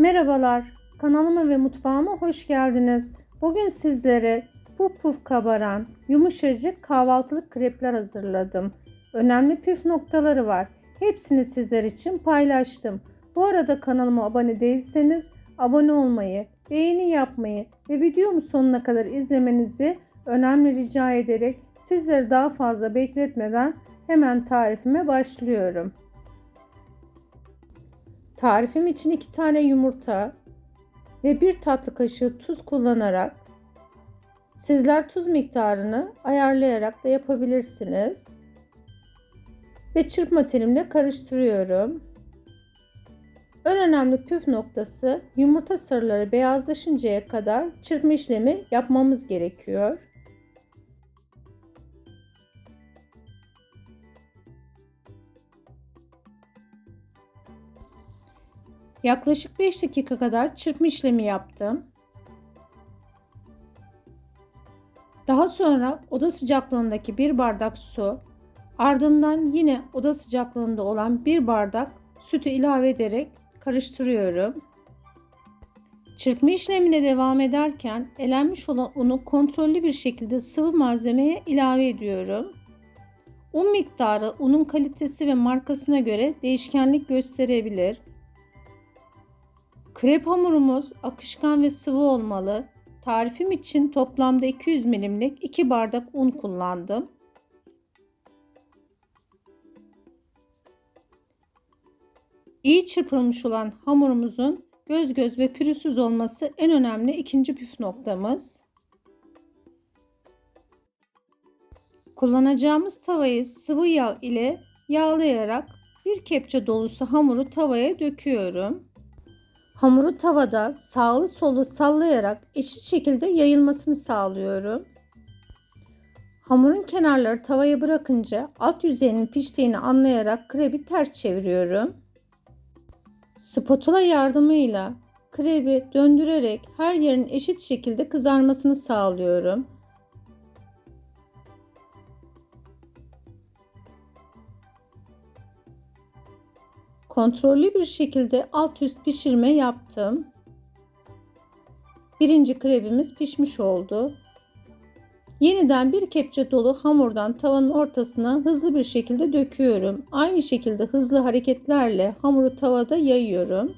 Merhabalar, kanalıma ve mutfağıma hoş geldiniz. Bugün sizlere puf puf kabaran, yumuşacık kahvaltılık krepler hazırladım. Önemli püf noktaları var. Hepsini sizler için paylaştım. Bu arada kanalıma abone değilseniz abone olmayı, beğeni yapmayı ve videomu sonuna kadar izlemenizi önemli rica ederek sizleri daha fazla bekletmeden hemen tarifime başlıyorum. Tarifim için 2 tane yumurta ve 1 tatlı kaşığı tuz kullanarak sizler tuz miktarını ayarlayarak da yapabilirsiniz. Ve çırpma telimle karıştırıyorum. En önemli püf noktası yumurta sarıları beyazlaşıncaya kadar çırpma işlemi yapmamız gerekiyor. Yaklaşık 5 dakika kadar çırpma işlemi yaptım. Daha sonra oda sıcaklığındaki bir bardak su, ardından yine oda sıcaklığında olan bir bardak sütü ilave ederek karıştırıyorum. Çırpma işlemine devam ederken elenmiş olan unu kontrollü bir şekilde sıvı malzemeye ilave ediyorum. Un miktarı unun kalitesi ve markasına göre değişkenlik gösterebilir. Krep hamurumuz akışkan ve sıvı olmalı. Tarifim için toplamda 200 milimlik 2 bardak un kullandım. İyi çırpılmış olan hamurumuzun göz göz ve pürüzsüz olması en önemli ikinci püf noktamız. Kullanacağımız tavayı sıvı yağ ile yağlayarak bir kepçe dolusu hamuru tavaya döküyorum. Hamuru tavada sağlı solu sallayarak eşit şekilde yayılmasını sağlıyorum. Hamurun kenarları tavaya bırakınca alt yüzeyinin piştiğini anlayarak krebi ters çeviriyorum. Spatula yardımıyla krebi döndürerek her yerin eşit şekilde kızarmasını sağlıyorum. Kontrollü bir şekilde alt üst pişirme yaptım. Birinci krebimiz pişmiş oldu. Yeniden bir kepçe dolu hamurdan tavanın ortasına hızlı bir şekilde döküyorum. Aynı şekilde hızlı hareketlerle hamuru tavada yayıyorum.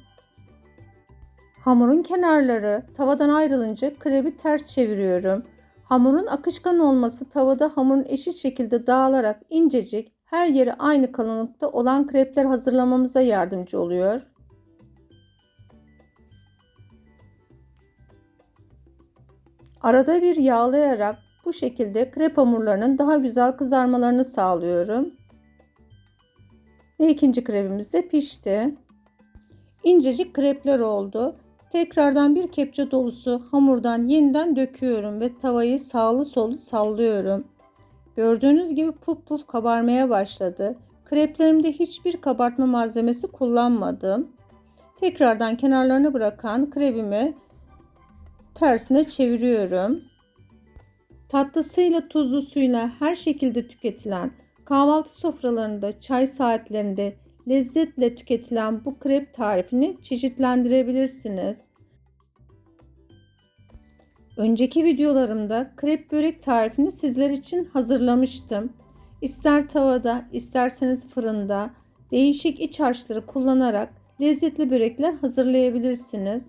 Hamurun kenarları tavadan ayrılınca krebi ters çeviriyorum. Hamurun akışkan olması tavada hamurun eşit şekilde dağılarak incecik her yeri aynı kalınlıkta olan krepler hazırlamamıza yardımcı oluyor. Arada bir yağlayarak bu şekilde krep hamurlarının daha güzel kızarmalarını sağlıyorum. Ve ikinci krepimiz de pişti. İncecik krepler oldu. Tekrardan bir kepçe dolusu hamurdan yeniden döküyorum ve tavayı sağlı solu sallıyorum. Gördüğünüz gibi puf puf kabarmaya başladı. Kreplerimde hiçbir kabartma malzemesi kullanmadım. Tekrardan kenarlarını bırakan krebimi tersine çeviriyorum. Tatlısıyla tuzlusuyla her şekilde tüketilen, kahvaltı sofralarında, çay saatlerinde lezzetle tüketilen bu krep tarifini çeşitlendirebilirsiniz. Önceki videolarımda krep börek tarifini sizler için hazırlamıştım. İster tavada, isterseniz fırında değişik iç harçları kullanarak lezzetli börekler hazırlayabilirsiniz.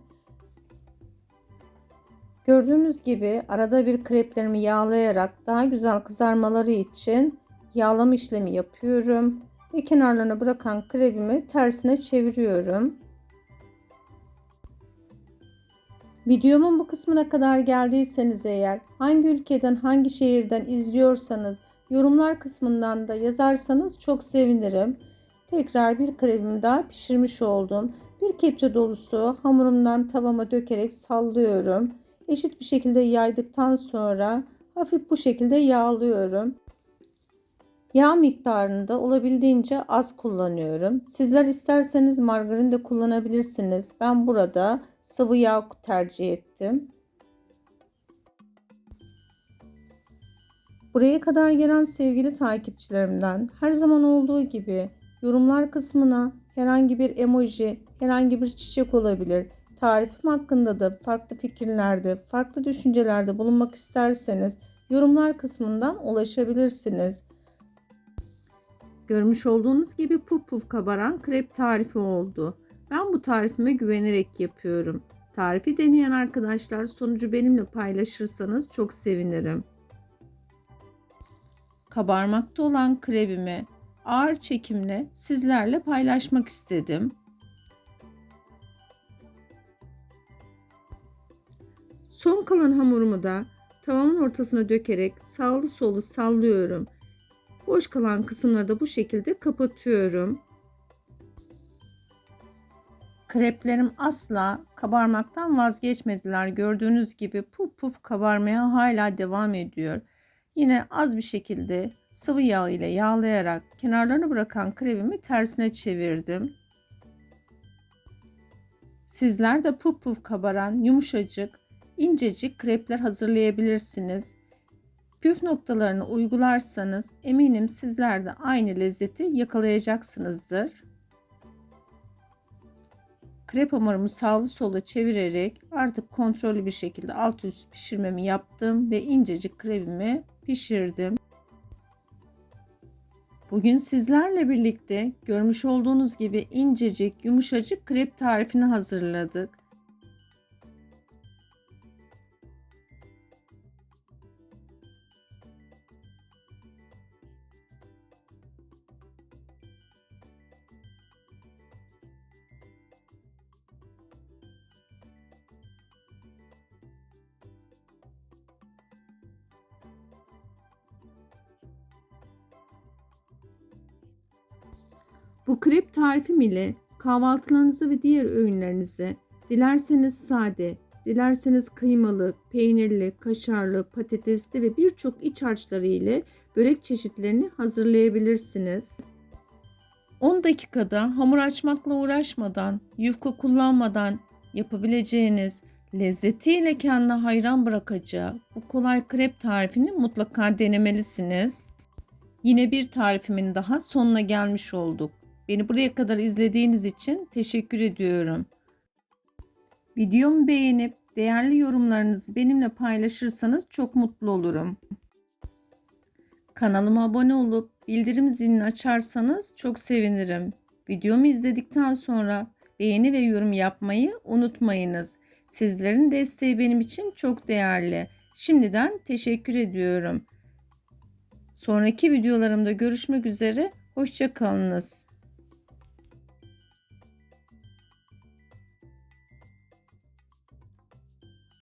Gördüğünüz gibi arada bir kreplerimi yağlayarak daha güzel kızarmaları için yağlama işlemi yapıyorum ve kenarlarına bırakan krebimi tersine çeviriyorum. Videomun bu kısmına kadar geldiyseniz eğer hangi ülkeden hangi şehirden izliyorsanız yorumlar kısmından da yazarsanız çok sevinirim. Tekrar bir krebimi daha pişirmiş oldum. Bir kepçe dolusu hamurumdan tavama dökerek sallıyorum. Eşit bir şekilde yaydıktan sonra hafif bu şekilde yağlıyorum. Yağ miktarını da olabildiğince az kullanıyorum. Sizler isterseniz margarin de kullanabilirsiniz. Ben burada sıvı yağ tercih ettim. Buraya kadar gelen sevgili takipçilerimden her zaman olduğu gibi yorumlar kısmına herhangi bir emoji, herhangi bir çiçek olabilir tarifim hakkında da farklı fikirlerde, farklı düşüncelerde bulunmak isterseniz yorumlar kısmından ulaşabilirsiniz. Görmüş olduğunuz gibi puf puf kabaran krep tarifi oldu. Ben bu tarifime güvenerek yapıyorum. Tarifi deneyen arkadaşlar sonucu benimle paylaşırsanız çok sevinirim. Kabarmakta olan krebimi ağır çekimle sizlerle paylaşmak istedim. Son kalan hamurumu da tavamın ortasına dökerek sağlı solu sallıyorum. Boş kalan kısımları da bu şekilde kapatıyorum. Kreplerim asla kabarmaktan vazgeçmediler. Gördüğünüz gibi puf puf kabarmaya hala devam ediyor. Yine az bir şekilde sıvı yağ ile yağlayarak kenarlarını bırakan krevimi tersine çevirdim. Sizler de puf puf kabaran yumuşacık, incecik krepler hazırlayabilirsiniz. Püf noktalarını uygularsanız eminim sizler de aynı lezzeti yakalayacaksınızdır. Krep hamurumu sağlı sola çevirerek artık kontrollü bir şekilde alt üst pişirmemi yaptım ve incecik krepimi pişirdim. Bugün sizlerle birlikte görmüş olduğunuz gibi incecik, yumuşacık krep tarifini hazırladık. Bu krep tarifim ile kahvaltılarınızı ve diğer öğünlerinizi dilerseniz sade, dilerseniz kıymalı, peynirli, kaşarlı, patatesli ve birçok iç harçları ile börek çeşitlerini hazırlayabilirsiniz. 10 dakikada hamur açmakla uğraşmadan, yufka kullanmadan yapabileceğiniz lezzetiyle kendine hayran bırakacağı bu kolay krep tarifini mutlaka denemelisiniz. Yine bir tarifimin daha sonuna gelmiş olduk. Beni buraya kadar izlediğiniz için teşekkür ediyorum. Videomu beğenip değerli yorumlarınızı benimle paylaşırsanız çok mutlu olurum. Kanalıma abone olup bildirim zilini açarsanız çok sevinirim. Videomu izledikten sonra beğeni ve yorum yapmayı unutmayınız. Sizlerin desteği benim için çok değerli. Şimdiden teşekkür ediyorum. Sonraki videolarımda görüşmek üzere. Hoşçakalınız.